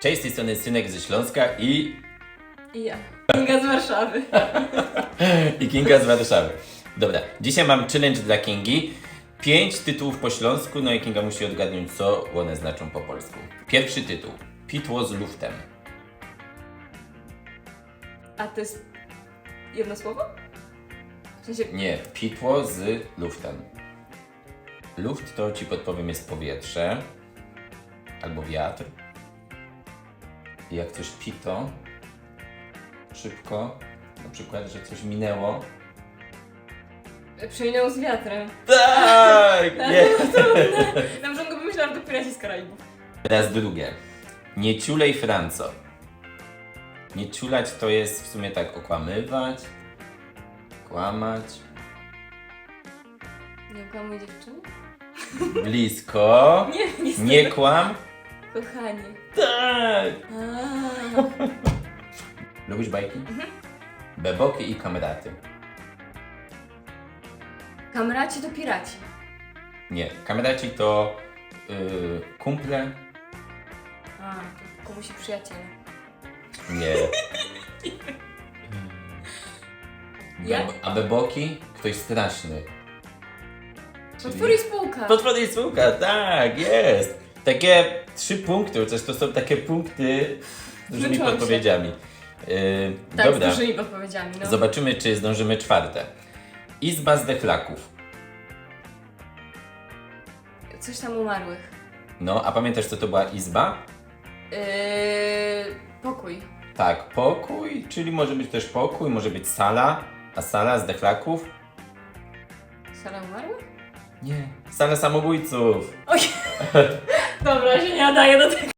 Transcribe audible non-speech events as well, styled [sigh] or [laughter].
Cześć, z tej strony Synek ze Śląska i, I ja. Kinga z Warszawy. [laughs] i Kinga z Warszawy. Dobra, dzisiaj mam challenge dla Kingi. Pięć tytułów po śląsku, no i Kinga musi odgadnąć, co one znaczą po polsku. Pierwszy tytuł. Pitło z luftem. A to jest jedno słowo? W sensie, Nie, pitło z luftem. Luft to ci podpowiem jest powietrze albo wiatr. I jak coś pito, szybko, na przykład, że coś minęło. przeminęło z wiatrem. Tak! Nie. [laughs] Na początku pomyślałam, to piraci z Karaibów. Teraz drugie. Nie ciulej Franco. Nie ciulać to jest w sumie tak okłamywać, kłamać. Nie kłamuj dziewczyny? Blisko. [laughs] Nie, nie, Nie kłam. Kochanie. Tak. Lubisz bajki? Beboki i kamraty. Kamraci to piraci. Nie, kamraci to yy, kumple. A, to komuś przyjaciele. Nie. [laughs] Bebo- a beboki? Ktoś straszny. Potwór i spółka. Potwór i spółka, tak, jest. Takie trzy punkty, chociaż to są takie punkty z dużymi się. podpowiedziami. Yy, tak, dobra, z dużymi podpowiedziami, no. zobaczymy, czy zdążymy czwarte. Izba zdechlaków. Coś tam umarłych. No, a pamiętasz, co to była izba? Yy, pokój. Tak, pokój, czyli może być też pokój, może być sala, a sala zdechlaków? Sala umarłych? Nie. Sala samobójców. Oj. [laughs] Dobra, się nie nadaje do tego.